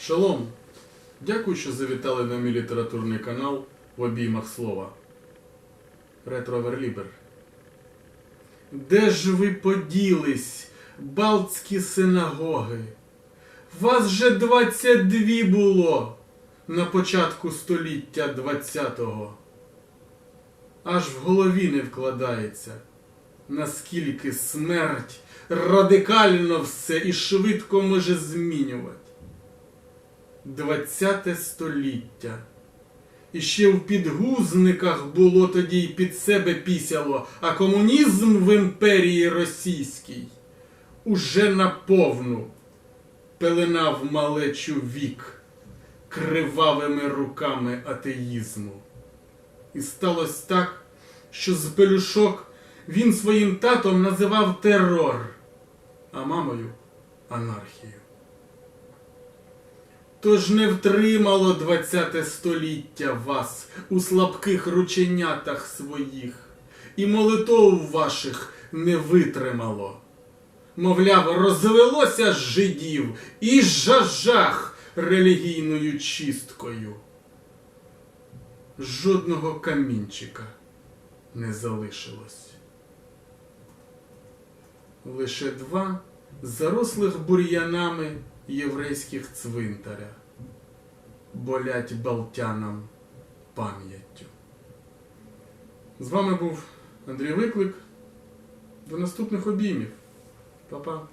Шалом! Дякую, що завітали на мій літературний канал в обіймах слова. Ретро Верлібер. Де ж ви поділись, балтські синагоги? Вас же 22 було на початку століття 20-го. Аж в голові не вкладається, наскільки смерть радикально все і швидко може змінювати. Двадцяте століття. І ще в підгузниках було тоді й під себе пісяло, а комунізм в імперії російській уже наповну пеленав малечу вік кривавими руками атеїзму. І сталося так, що з пелюшок він своїм татом називав терор, а мамою анархію. Тож не втримало двадцяте століття вас у слабких рученятах своїх, і молитов ваших не витримало. Мовляв, розвелося з жидів і жажах релігійною чисткою. Жодного камінчика не залишилось. Лише два зарослих бур'янами єврейських цвинтаря болять балтянам пам'яттю. З вами був Андрій Виклик. До наступних обіймів. Па-па.